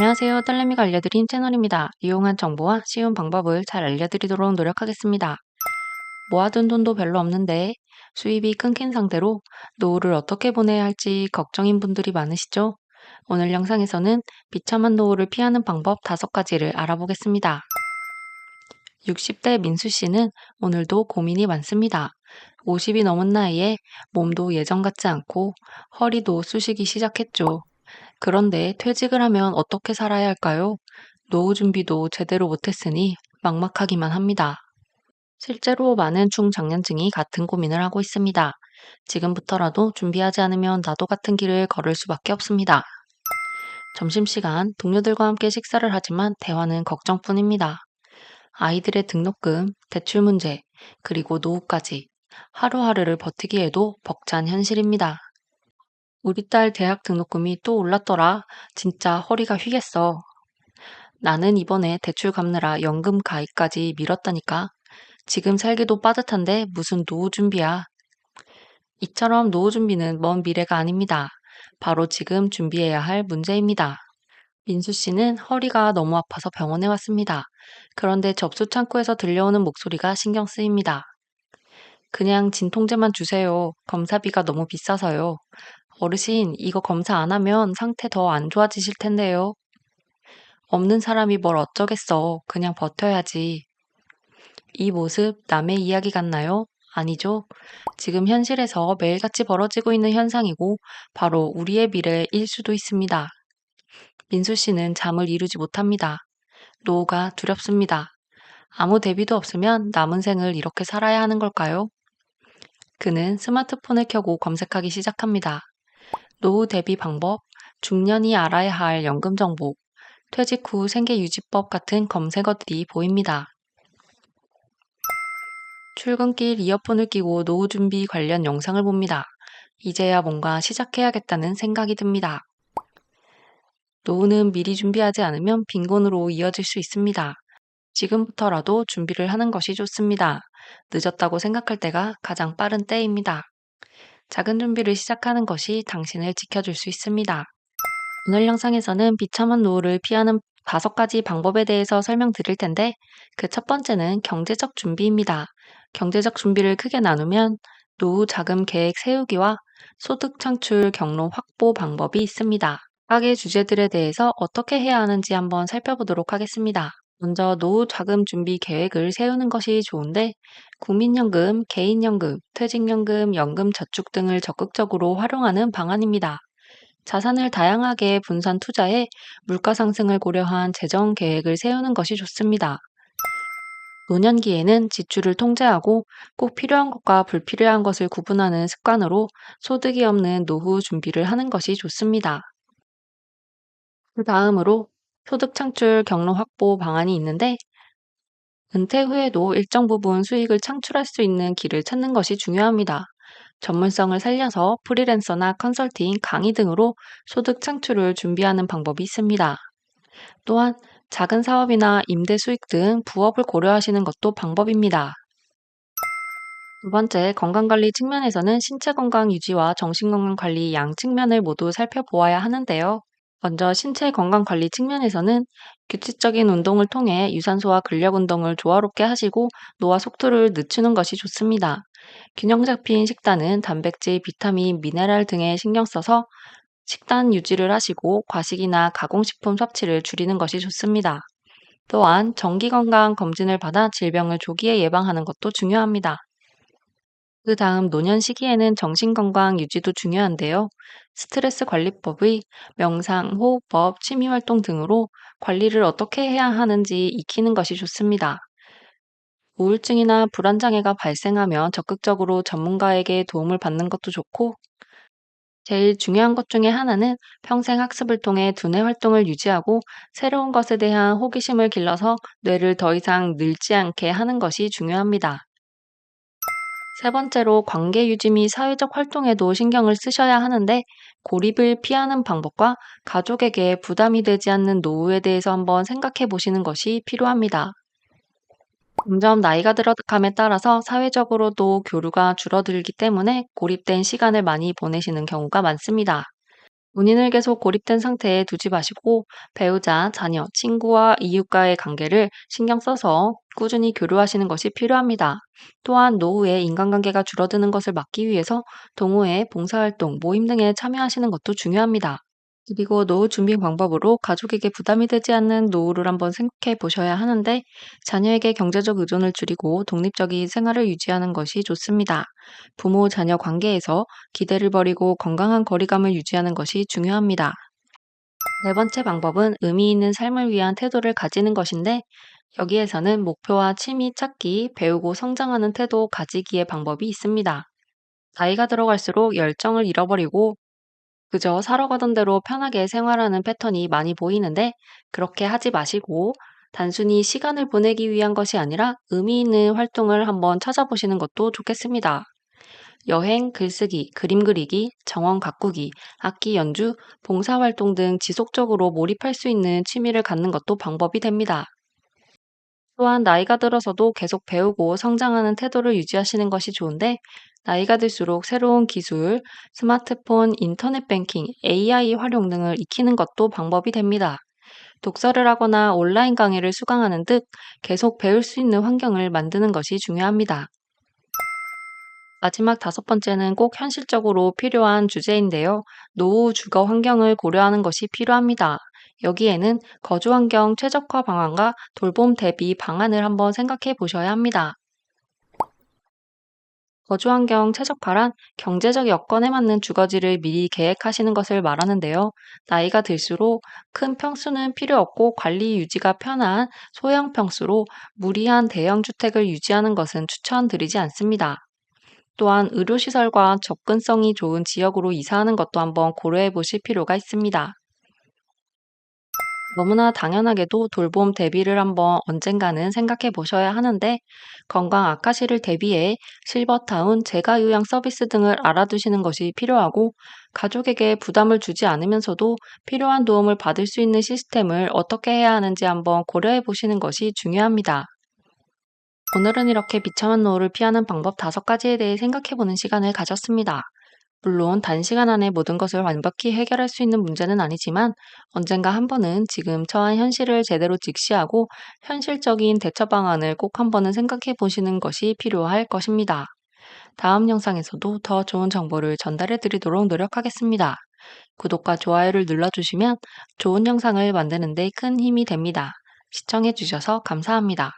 안녕하세요. 딸내미가 알려드린 채널입니다. 유용한 정보와 쉬운 방법을 잘 알려드리도록 노력하겠습니다. 모아둔 돈도 별로 없는데 수입이 끊긴 상태로 노후를 어떻게 보내야 할지 걱정인 분들이 많으시죠? 오늘 영상에서는 비참한 노후를 피하는 방법 5가지를 알아보겠습니다. 60대 민수 씨는 오늘도 고민이 많습니다. 50이 넘은 나이에 몸도 예전 같지 않고 허리도 쑤시기 시작했죠. 그런데 퇴직을 하면 어떻게 살아야 할까요? 노후 준비도 제대로 못했으니 막막하기만 합니다. 실제로 많은 중장년층이 같은 고민을 하고 있습니다. 지금부터라도 준비하지 않으면 나도 같은 길을 걸을 수밖에 없습니다. 점심시간 동료들과 함께 식사를 하지만 대화는 걱정뿐입니다. 아이들의 등록금, 대출 문제, 그리고 노후까지 하루하루를 버티기에도 벅찬 현실입니다. 우리 딸 대학 등록금이 또 올랐더라. 진짜 허리가 휘겠어. 나는 이번에 대출 갚느라 연금 가입까지 미뤘다니까. 지금 살기도 빠듯한데 무슨 노후 준비야. 이처럼 노후 준비는 먼 미래가 아닙니다. 바로 지금 준비해야 할 문제입니다. 민수 씨는 허리가 너무 아파서 병원에 왔습니다. 그런데 접수 창구에서 들려오는 목소리가 신경 쓰입니다. 그냥 진통제만 주세요. 검사비가 너무 비싸서요. 어르신, 이거 검사 안 하면 상태 더 안 좋아지실 텐데요. 없는 사람이 뭘 어쩌겠어. 그냥 버텨야지. 이 모습 남의 이야기 같나요? 아니죠. 지금 현실에서 매일같이 벌어지고 있는 현상이고 바로 우리의 미래일 수도 있습니다. 민수 씨는 잠을 이루지 못합니다. 노후가 두렵습니다. 아무 대비도 없으면 남은 생을 이렇게 살아야 하는 걸까요? 그는 스마트폰을 켜고 검색하기 시작합니다. 노후 대비 방법, 중년이 알아야 할 연금 정보, 퇴직 후 생계 유지법 같은 검색어들이 보입니다. 출근길 이어폰을 끼고 노후 준비 관련 영상을 봅니다. 이제야 뭔가 시작해야겠다는 생각이 듭니다. 노후는 미리 준비하지 않으면 빈곤으로 이어질 수 있습니다. 지금부터라도 준비를 하는 것이 좋습니다. 늦었다고 생각할 때가 가장 빠른 때입니다. 작은 준비를 시작하는 것이 당신을 지켜줄 수 있습니다. 오늘 영상에서는 비참한 노후를 피하는 다섯 가지 방법에 대해서 설명드릴 텐데 그 첫 번째는 경제적 준비입니다. 경제적 준비를 크게 나누면 노후 자금 계획 세우기와 소득 창출 경로 확보 방법이 있습니다. 각의 주제들에 대해서 어떻게 해야 하는지 한번 살펴보도록 하겠습니다. 먼저 노후 자금 준비 계획을 세우는 것이 좋은데 국민연금, 개인연금, 퇴직연금, 연금저축 등을 적극적으로 활용하는 방안입니다. 자산을 다양하게 분산 투자해 물가 상승을 고려한 재정 계획을 세우는 것이 좋습니다. 노년기에는 지출을 통제하고 꼭 필요한 것과 불필요한 것을 구분하는 습관으로 소득이 없는 노후 준비를 하는 것이 좋습니다. 그 다음으로 소득 창출 경로 확보 방안이 있는데 은퇴 후에도 일정 부분 수익을 창출할 수 있는 길을 찾는 것이 중요합니다. 전문성을 살려서 프리랜서나 컨설팅, 강의 등으로 소득 창출을 준비하는 방법이 있습니다. 또한 작은 사업이나 임대 수익 등 부업을 고려하시는 것도 방법입니다. 두 번째, 건강관리 측면에서는 신체 건강 유지와 정신건강 관리 양 측면을 모두 살펴보아야 하는데요. 먼저 신체 건강 관리 측면에서는 규칙적인 운동을 통해 유산소와 근력 운동을 조화롭게 하시고 노화 속도를 늦추는 것이 좋습니다. 균형 잡힌 식단은 단백질, 비타민, 미네랄 등에 신경 써서 식단 유지를 하시고 과식이나 가공식품 섭취를 줄이는 것이 좋습니다. 또한 정기 건강 검진을 받아 질병을 조기에 예방하는 것도 중요합니다. 그 다음 노년 시기에는 정신건강 유지도 중요한데요. 스트레스 관리법의 명상, 호흡법, 취미 활동 등으로 관리를 어떻게 해야 하는지 익히는 것이 좋습니다. 우울증이나 불안장애가 발생하면 적극적으로 전문가에게 도움을 받는 것도 좋고, 제일 중요한 것 중에 하나는 평생 학습을 통해 두뇌 활동을 유지하고 새로운 것에 대한 호기심을 길러서 뇌를 더 이상 늙지 않게 하는 것이 중요합니다. 세 번째로 관계 유지 및 사회적 활동에도 신경을 쓰셔야 하는데 고립을 피하는 방법과 가족에게 부담이 되지 않는 노후에 대해서 한번 생각해 보시는 것이 필요합니다. 점점 나이가 들어감에 따라서 사회적으로도 교류가 줄어들기 때문에 고립된 시간을 많이 보내시는 경우가 많습니다. 본인을 계속 고립된 상태에 두지 마시고 배우자, 자녀, 친구와 이웃과의 관계를 신경 써서 꾸준히 교류하시는 것이 필요합니다. 또한 노후에 인간관계가 줄어드는 것을 막기 위해서 동호회, 봉사활동, 모임 등에 참여하시는 것도 중요합니다. 그리고 노후 준비 방법으로 가족에게 부담이 되지 않는 노후를 한번 생각해 보셔야 하는데 자녀에게 경제적 의존을 줄이고 독립적인 생활을 유지하는 것이 좋습니다. 부모 자녀 관계에서 기대를 버리고 건강한 거리감을 유지하는 것이 중요합니다. 네 번째 방법은 의미 있는 삶을 위한 태도를 가지는 것인데 여기에서는 목표와 취미 찾기, 배우고 성장하는 태도 가지기의 방법이 있습니다. 나이가 들어갈수록 열정을 잃어버리고 그저 살아가던 대로 편하게 생활하는 패턴이 많이 보이는데 그렇게 하지 마시고 단순히 시간을 보내기 위한 것이 아니라 의미 있는 활동을 한번 찾아보시는 것도 좋겠습니다. 여행, 글쓰기, 그림 그리기, 정원 가꾸기, 악기 연주, 봉사활동 등 지속적으로 몰입할 수 있는 취미를 갖는 것도 방법이 됩니다. 또한 나이가 들어서도 계속 배우고 성장하는 태도를 유지하시는 것이 좋은데 나이가 들수록 새로운 기술, 스마트폰, 인터넷 뱅킹, AI 활용 등을 익히는 것도 방법이 됩니다. 독서를 하거나 온라인 강의를 수강하는 등 계속 배울 수 있는 환경을 만드는 것이 중요합니다. 마지막 다섯 번째는 꼭 현실적으로 필요한 주제인데요. 노후 주거 환경을 고려하는 것이 필요합니다. 여기에는 거주 환경 최적화 방안과 돌봄 대비 방안을 한번 생각해 보셔야 합니다. 거주 환경 최적화란 경제적 여건에 맞는 주거지를 미리 계획하시는 것을 말하는데요. 나이가 들수록 큰 평수는 필요 없고 관리 유지가 편한 소형 평수로 무리한 대형 주택을 유지하는 것은 추천드리지 않습니다. 또한 의료시설과 접근성이 좋은 지역으로 이사하는 것도 한번 고려해 보실 필요가 있습니다. 너무나 당연하게도 돌봄 대비를 한번 언젠가는 생각해 보셔야 하는데 건강 악화시를 대비해 실버타운, 재가요양 서비스 등을 알아두시는 것이 필요하고 가족에게 부담을 주지 않으면서도 필요한 도움을 받을 수 있는 시스템을 어떻게 해야 하는지 한번 고려해 보시는 것이 중요합니다. 오늘은 이렇게 비참한 노후를 피하는 방법 다섯 가지에 대해 생각해 보는 시간을 가졌습니다. 물론 단시간 안에 모든 것을 완벽히 해결할 수 있는 문제는 아니지만 언젠가 한 번은 지금 처한 현실을 제대로 직시하고 현실적인 대처 방안을 꼭 한 번은 생각해 보시는 것이 필요할 것입니다. 다음 영상에서도 더 좋은 정보를 전달해 드리도록 노력하겠습니다. 구독과 좋아요를 눌러주시면 좋은 영상을 만드는 데 큰 힘이 됩니다. 시청해 주셔서 감사합니다.